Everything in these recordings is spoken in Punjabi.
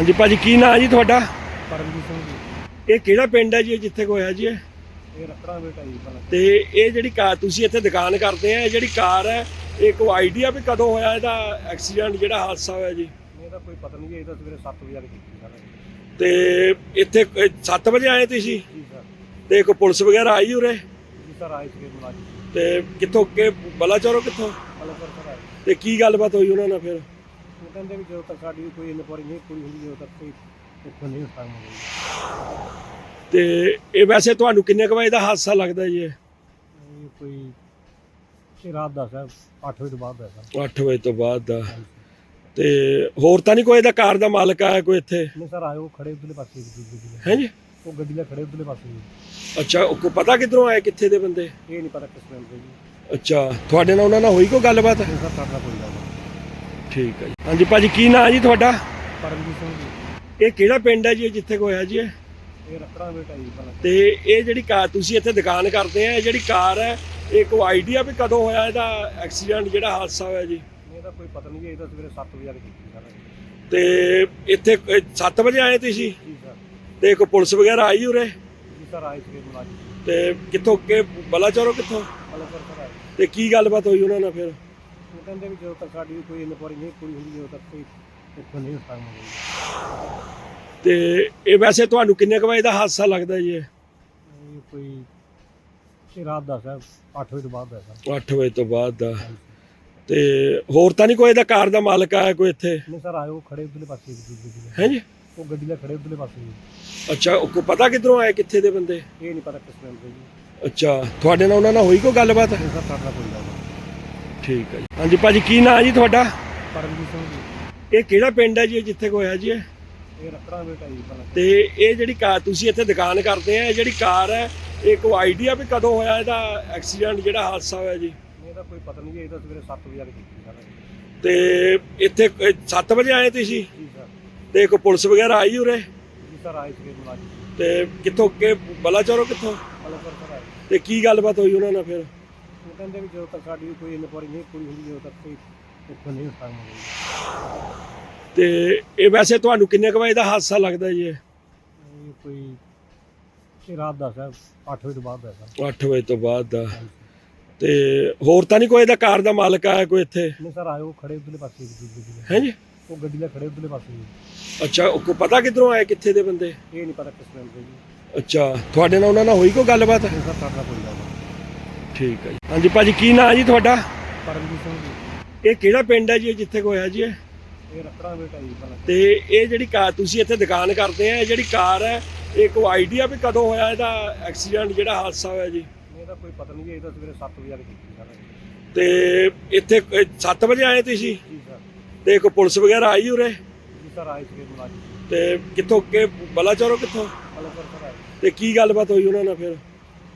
ਹਾਂਜੀ ਭਾਜੀ ਕੀ ਨਾਂ ਜੀ ਤੁਹਾਡਾ? ਪਰਮਜੀਤ ਸਿੰਘ ਜੀ। ਇਹ ਕਿਹੜਾ ਪਿੰਡ ਹੈ ਜੀ ਜਿੱਥੇ ਕੋਈ ਹੋਇਆ ਜੀ ਇਹ? ਇਹ ਬੇਟਾ ਜੀ ਤੇ ਇਹ ਜਿਹੜੀ ਕਾਰ ਤੁਸੀਂ ਇੱਥੇ ਦੁਕਾਨ ਕਰਦੇ ਆ ਇਹ ਜਿਹੜੀ ਕਾਰ ਹੈ ਇਹ ਕੋਈ ਆਈਡੀਆ ਵੀ ਕਦੋਂ ਹੋਇਆ ਇਹਦਾ ਐਕਸੀਡੈਂਟ ਜਿਹੜਾ ਹਾਦਸਾ ਹੋਇਆ ਜੀ? ਇਹਦਾ ਕੋਈ ਪਤਾ ਨਹੀਂ ਜੀ ਇਹ ਤਾਂ ਸਵੇਰੇ 7 ਵਜੇ ਆ ਕੇ ਕੀਤੀ ਸਾਰਾ। ਤੇ ਇੱਥੇ 7 ਵਜੇ ਆਏ ਤੁਸੀਂ? ਜੀ ਸਰ। ਤੇ ਕੋਈ ਪੁਲਿਸ ਵਗੈਰਾ ਆਈ ਉਰੇ? ਜੀ ਸਰ ਆਏ ਸੀਗੇ ਮੁਲਾਜ਼ਮ। ਤੇ ਕਿੱਥੋਂ ਕਿ ਬਲਾਚੌਰੋਂ ਕਿੱਥੋਂ? ਹਲੋ ਸਰ ਸਰ ਆਏ। ਤੇ ਕੀ ਗੱਲਬਾਤ ਹੋਈ ਉਹਨਾਂ ਨਾਲ ਫਿਰ? ਉਹ ਕਹਿੰਦੇ ਵੀ ਜਦੋਂ ਤੱਕ ਸਾਡੀ ਕੋਈ ਇਨਕੁਆਰੀ ਨਹੀਂ ਪੂਰੀ ਹੁੰਦੀ ਜਦੋਂ ਤੱਕ ਕੋਈ ਇੱਥੋਂ ਨਹੀਂ ਉਠਾਂਗੇ ਜੀ ਤੇ ਇਹ ਵੈਸੇ ਤੁਹਾਨੂੰ ਕਿੰਨੇ ਕੁ ਵਜੇ ਦਾ ਹਾਦਸਾ ਲੱਗਦਾ ਜੀ ਇਹ? ਇਹ ਕੋਈ ਇਹ ਰਾਤ ਦਾ ਸਰ 8 ਵਜੇ ਤੋਂ ਬਾਅਦ ਦਾ ਸਰ। 8 ਵਜੇ ਤੋਂ ਬਾਅਦ ਦਾ। ਤੇ ਹੋਰ ਤਾਂ ਨਹੀਂ ਕੋਈ ਇਹਦਾ ਕਾਰ ਦਾ ਮਾਲਕ ਆਇਆ ਕੋਈ ਇੱਥੇ? ਨਹੀਂ ਸਰ ਉਹ ਖੜੇ ਉਧਰਲੇ ਪਾਸੇ ਗੱਡੀ ਦੇ ਹੈ ਜੀ ਉਹ ਗੱਡੀ ਦੇ ਖੜੇ ਉਧਰਲੇ ਪਾਸੇ ਅੱਛਾ ਉਹ ਕੋ ਪਤਾ ਕਿੱਧਰੋਂ ਆਏ ਕਿੱਥੇ ਦੇ ਬੰਦੇ? ਇਹ ਨਹੀਂ ਪਤਾ ਕਿਸ ਟਾਈਮ ਤੇ ਜੀ। ਅੱਛਾ ਤੁਹਾਡੇ ਨਾਲ ਉਹਨਾਂ ਨਾਲ ਹੋਈ ਕੋਈ ਗੱਲਬਾਤ? ਨਹੀਂ ਸਰ ਸਾਡਾ ਕੋਈ ਗੱਲ ਨਹੀਂ ਠੀਕ ਹੈ ਜੀ। ਹਾਂਜੀ ਭਾਜੀ ਕੀ ਨਾਂ ਜੀ ਤੁਹਾਡਾ? ਪਰਮਜੀਤ ਸਿੰਘ ਜੀ। ਇਹ ਕਿਹੜਾ ਪਿੰਡ ਹੈ ਜੀ ਜਿੱਥੇ ਕੋਈ ਹੋਇਆ ਜੀ ਇਹ? ਇਹ ਬੇਟਾ ਜੀ ਤੇ ਇਹ ਜਿਹੜੀ ਕਾਰ ਤੁਸੀਂ ਇੱਥੇ ਦੁਕਾਨ ਕਰਦੇ ਆ ਇਹ ਜਿਹੜੀ ਕਾਰ ਹੈ ਇਹ ਕੋਈ ਆਈਡੀਆ ਵੀ ਕਦੋਂ ਹੋਇਆ ਇਹਦਾ ਐਕਸੀਡੈਂਟ ਜਿਹੜਾ ਹਾਦਸਾ ਹੋਇਆ ਜੀ? ਇਹਦਾ ਕੋਈ ਪਤਾ ਨਹੀਂ ਜੀ ਇਹ ਤਾਂ ਸਵੇਰੇ 7 ਵਜੇ ਕੇ ਕੀਤੀ ਸਾਰਾ। ਤੇ ਇੱਥੇ 7 ਵਜੇ ਆਏ ਤੁਸੀਂ? ਜੀ ਸਰ। ਤੇ ਕੋਈ ਪੁਲਿਸ ਵਗੈਰਾ ਆਈ ਉਰੇ? ਜੀ ਸਰ ਆਏ ਸੀਗੇ ਮੁਲਾਜ਼ਮ। ਤੇ ਕਿੱਥੋਂ ਕਿ ਬਲਾਚੌਰੋਂ ਕਿੱਥੋਂ? ਹਲੋ ਸਰ ਸਰ ਆਏ। ਤੇ ਕੀ ਗੱਲਬਾਤ ਹੋਈ ਉਹਨਾਂ ਨਾਲ ਫਿਰ? ਉਹ ਕਹਿੰਦੇ ਵੀ ਜਦੋਂ ਤੱਕ ਸਾਡੀ ਕੋਈ ਇਨਕੁਆਰੀ ਨਹੀਂ ਪੂਰੀ ਹੁੰਦੀ ਜਦੋਂ ਤੱਕ ਕੋਈ ਇੱਥੋਂ ਨਹੀਂ ਜੀ ਤੇ ਇਹ ਵੈਸੇ ਤੁਹਾਨੂੰ ਕਿੰਨੇ ਕੁ ਵਜੇ ਦਾ ਹਾਦਸਾ ਲੱਗਦਾ ਜੀ ਇਹ? ਇਹ ਕੋਈ ਇਹ ਰਾਤ ਦਾ ਸਰ 8 ਵਜੇ ਤੋਂ ਬਾਅਦ ਦਾ ਸਰ। 8 ਵਜੇ ਤੋਂ ਬਾਅਦ ਦਾ। ਤੇ ਹੋਰ ਤਾਂ ਨਹੀਂ ਕੋਈ ਇਹਦਾ ਕਾਰ ਦਾ ਮਾਲਕ ਆਇਆ ਕੋਈ ਇੱਥੇ? ਨਹੀਂ ਸਰ ਉਹ ਖੜੇ ਉਧਰਲੇ ਪਾਸੇ ਗੱਡੀ ਦੇ। ਹੈ ਜੀ? ਉਹ ਗੱਡੀ ਦੇ ਖੜੇ ਉਧਰਲੇ ਪਾਸੇ ਜੀ ਅੱਛਾ ਉਹ ਕੋ ਪਤਾ ਕਿੱਧਰੋਂ ਆਏ ਕਿੱਥੇ ਦੇ ਬੰਦੇ? ਇਹ ਨਹੀਂ ਪਤਾ ਕਿਸ ਟਾਈਮ ਤੇ ਜੀ ਅੱਛਾ ਤੁਹਾਡੇ ਨਾਲ ਉਹਨਾਂ ਨਾਲ ਹੋਈ ਕੋਈ ਗੱਲਬਾਤ? ਸਰ ਸਾਡਾ ਕੋਈ ਗੱਲ ਨਹੀਂ ਠੀਕ ਹੈ ਜੀ। ਹਾਂਜੀ ਭਾਜੀ ਕੀ ਨਾਂ ਜੀ ਤੁਹਾਡਾ? ਪਰਮਜੀਤ ਸਿੰਘ ਜੀ। ਇਹ ਕਿਹੜਾ ਪਿੰਡ ਹੈ ਜੀ ਜਿੱਥੇ ਹੋਇਆ ਜੀ ਇਹ? ਇਹ ਰੱਖਣਾ ਬੇਟਾ ਜੀ ਤੇ ਇਹ ਜਿਹੜੀ ਕਾਰ ਤੁਸੀਂ ਇੱਥੇ ਦੁਕਾਨ ਕਰਦੇ ਆ ਇਹ ਜਿਹੜੀ ਕਾਰ ਹੈ ਇਹ ਕੋਈ ਆਈਡੀਆ ਵੀ ਕਦੋਂ ਹੋਇਆ ਇਹਦਾ ਐਕਸੀਡੈਂਟ ਜਿਹੜਾ ਹਾਦਸਾ ਹੋਇਆ ਜੀ? ਇਹਦਾ ਕੋਈ ਪਤਾ ਨਹੀਂ ਜੀ ਇਹ ਤਾਂ ਸਵੇਰੇ 7 ਵਜੇ ਆ ਕੇ ਕੀਤੀ ਸਾਰਾ। ਤੇ ਇੱਥੇ 7 ਵਜੇ ਆਏ ਤੁਸੀਂ? ਜੀ ਸਰ। ਤੇ ਕੋਈ ਪੁਲਿਸ ਵਗੈਰਾ ਆਈ ਉਰੇ? ਜੀ ਸਰ ਆਏ ਸੀਗੇ ਮੁਲਾਜ਼ਮ। ਤੇ ਕਿੱਥੋਂ ਕਿ ਬਲਾਚੌਰੋਂ ਕਿੱਥੋਂ? ਹਲੋ ਸਰ ਸਰ ਆਏ। ਤੇ ਕੀ ਗੱਲਬਾਤ ਹੋਈ ਉਹਨਾਂ ਨਾਲ ਫਿਰ? ਉਹ ਕਹਿੰਦੇ ਵੀ ਜਦੋਂ ਤੱਕ ਸਾਡੀ ਕੋਈ ਇਨਕੁਆਰੀ ਨਹੀਂ ਪੂਰੀ ਹੁੰਦੀ ਜਦੋਂ ਤੱਕ ਕੋਈ ਇੱਥੋਂ ਨਹੀਂ ਜੀ ਤੇ ਇਹ ਵੈਸੇ ਤੁਹਾਨੂੰ ਕਿੰਨੇ ਕੁ ਵਜੇ ਦਾ ਹਾਦਸਾ ਲੱਗਦਾ ਜੀ ਇਹ? ਇਹ ਕੋਈ ਇਹ ਰਾਤ ਦਾ ਸਰ 8 ਵਜੇ ਤੋਂ ਬਾਅਦ ਦਾ ਸਰ। 8 ਵਜੇ ਤੋਂ ਬਾਅਦ ਦਾ। ਤੇ ਹੋਰ ਤਾਂ ਨਹੀਂ ਕੋਈ ਇਹਦਾ ਕਾਰ ਦਾ ਮਾਲਕ ਆਇਆ ਕੋਈ ਇੱਥੇ? ਨਹੀਂ ਸਰ ਉਹ ਖੜੇ ਉਧਰਲੇ ਪਾਸੇ ਦੇ। ਹੈ ਜੀ? ਉਹ ਗੱਡੀ ਦੇ ਖੜੇ ਉਧਰਲੇ ਪਾਸੇ। ਜੀ ਅੱਛਾ ਉਹ ਕੋ ਪਤਾ ਕਿੱਧਰੋਂ ਆਏ ਕਿੱਥੇ ਦੇ ਬੰਦੇ? ਇਹ ਨਹੀਂ ਪਤਾ ਕਿਸ ਤੇ ਜੀ ਅੱਛਾ ਤੁਹਾਡੇ ਨਾਲ ਉਹਨਾਂ ਨਾਲ ਹੋਈ ਕੋਈ ਗੱਲਬਾਤ? ਨਹੀਂ ਸਰ ਸਾਡਾ ਕੋਈ ਗੱਲ ਠੀਕ ਹੈ ਜੀ। ਹਾਂਜੀ ਭਾਜੀ ਕੀ ਨਾਂ ਜੀ ਤੁਹਾਡਾ? ਪਰਮਜੀਤ ਸਿੰਘ ਜੀ। ਇਹ ਕਿਹੜਾ ਪਿੰਡ ਹੈ ਜੀ ਜਿੱਥੇ ਕੋਈ ਹੋਇਆ ਜੀ ਇਹ? ਇਹ ਬੇਟਾ ਜੀ ਪਹਿਲਾਂ ਤੇ ਇਹ ਜਿਹੜੀ ਕਾਰ ਤੁਸੀਂ ਇੱਥੇ ਦੁਕਾਨ ਕਰਦੇ ਆ ਇਹ ਜਿਹੜੀ ਕਾਰ ਹੈ ਇਹ ਕੋਈ ਆਈਡੀਆ ਵੀ ਕਦੋਂ ਹੋਇਆ ਇਹਦਾ ਐਕਸੀਡੈਂਟ ਜਿਹੜਾ ਹਾਦਸਾ ਹੋਇਆ ਜੀ? ਇਹਦਾ ਕੋਈ ਪਤਾ ਨਹੀਂ ਜੀ ਇਹ ਤਾਂ ਸਵੇਰੇ 7 ਵਜੇ ਆ ਕੇ ਕੀਤੀ ਸਾਰਾ। ਤੇ ਇੱਥੇ 7 ਵਜੇ ਆਏ ਤੁਸੀਂ? ਜੀ ਸਰ। ਤੇ ਕੋਈ ਪੁਲਿਸ ਵਗੈਰਾ ਆਈ ਉਰੇ? ਜੀ ਸਰ ਆਏ ਸੀਗੇ ਮੁਲਾਜ਼ਮ। ਤੇ ਕਿੱਥੋਂ ਕਿ ਬਲਾਚੌਰੋਂ ਕਿੱਥੋਂ? ਹਲੋ ਸਰ ਸਰ ਆਏ। ਤੇ ਕੀ ਗੱਲਬਾਤ ਹੋਈ ਉਹਨਾਂ ਨਾਲ ਫਿਰ?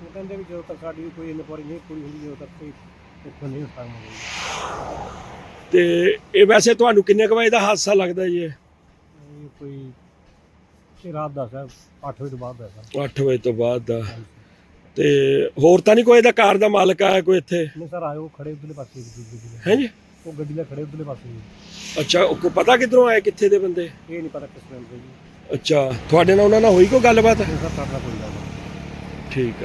ਉਹ ਕਹਿੰਦੇ ਵੀ ਜਦੋਂ ਤੱਕ ਸਾਡੀ ਕੋਈ ਇਨਕੁਆਰੀ ਨਹੀਂ ਪੂਰੀ ਹੁੰਦੀ ਜਦੋਂ ਤੱਕ ਕੋਈ ਇੱਥੋਂ ਨਹੀਂ ਜੀ ਤੇ ਇਹ ਵੈਸੇ ਤੁਹਾਨੂੰ ਕਿੰਨੇ ਕੁ ਵਜੇ ਦਾ ਹਾਦਸਾ ਲੱਗਦਾ ਜੀ ਇਹ? ਕੋਈ ਇਹ ਰਾਤ ਦਾ ਸਰ 8 ਵਜੇ ਤੋਂ ਬਾਅਦ ਦਾ ਸਰ। 8 ਵਜੇ ਤੋਂ ਬਾਅਦ ਦਾ। ਤੇ ਹੋਰ ਤਾਂ ਨਹੀਂ ਕੋਈ ਇਹਦਾ ਕਾਰ ਦਾ ਮਾਲਕ ਆਇਆ ਕੋਈ ਇੱਥੇ? ਨਹੀਂ ਸਰ ਉਹ ਖੜੇ ਉਧਰਲੇ ਪਾਸੇ ਗੱਡੀ ਹੈ ਜੀ? ਉਹ ਗੱਡੀ ਦੇ ਖੜੇ ਉਧਰਲੇ ਪਾਸੇ ਜੀ ਅੱਛਾ ਉਹ ਕੋ ਪਤਾ ਕਿੱਧਰੋਂ ਆਏ ਕਿੱਥੇ ਦੇ ਬੰਦੇ? ਇਹ ਨਹੀਂ ਪਤਾ ਕਿਸ ਟਾਈਮ ਤੇ ਜੀ ਅੱਛਾ ਤੁਹਾਡੇ ਨਾਲ ਉਹਨਾਂ ਨਾਲ ਹੋਈ ਕੋਈ ਗੱਲਬਾਤ? ਨਹੀਂ ਸਰ ਸਾਡਾ ਕੋਈ ਗੱਲ ਨਹੀਂ। ਠੀਕ ਹੈ